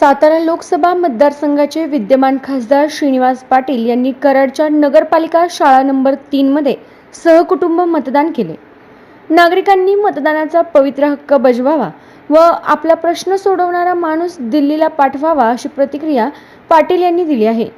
सातारा लोकसभा मतदारसंघाचे विद्यमान खासदार श्रीनिवास पाटील यांनी कराडच्या नगरपालिका शाळा नंबर तीनमध्ये सहकुटुंब मतदान केले. नागरिकांनी मतदानाचा पवित्र हक्क बजवावा व आपला प्रश्न सोडवणारा माणूस दिल्लीला पाठवावा अशी प्रतिक्रिया पाटील यांनी दिली आहे.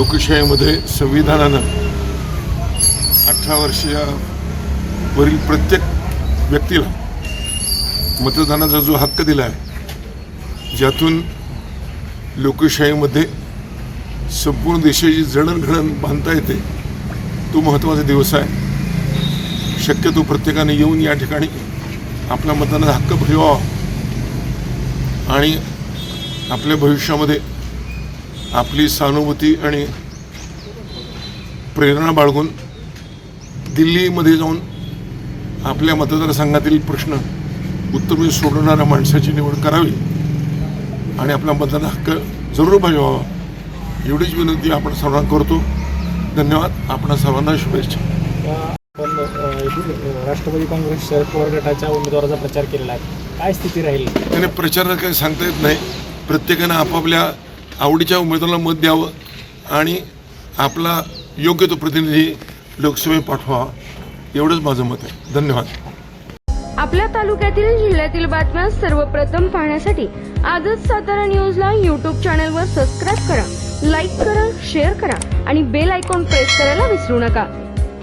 लोकशाहीमध्ये संविधानानं अठरा वर्षीय वरील प्रत्येक व्यक्तीला मतदानाचा जो हक्क दिला आहे ज्यातून लोकशाहीमध्ये संपूर्ण देशाची जडणघडण बांधता येते तो महत्त्वाचा दिवस आहे. शक्यतो प्रत्येकाने येऊन या ठिकाणी आपला मतदानाचा हक्क बजावावा आणि आपल्या भविष्यामध्ये आपली सहानुभूती आणि प्रेरणा बाळगून दिल्लीमध्ये जाऊन आपल्या मतदारसंघातील प्रश्न उत्तम सोडवणाऱ्या माणसाची निवड करावी आणि आपला मतदान हक्क जरूर बजावावा एवढीच विनंती आपण सर्वांना करतो. धन्यवाद. आपण सर्वांना शुभेच्छा. पण अ, राष्ट्रवादी काँग्रेस शरद पवार गटाच्या उमेदवाराचा प्रचार केलेला आहे. काय स्थिती राहील? त्याने प्रचारात काही सांगता येत नाही. प्रत्येकानं आपापल्या आवडीच्या उमेदवाराला मत द्यावं आणि आपला योग्य तो प्रतिनिधी लोकसभेत पाठवावा एवढंच माझं मत आहे. धन्यवाद. आपल्या तालुक्यातील जिल्ह्यातील बातम्या सर्वप्रथम पाहण्यासाठी आजच सातारा न्यूजला यूट्यूब चॅनलवर सबस्क्राईब करा लाईक करा शेअर करा आणि बेल आयकॉन प्रेस करायला विसरू नका.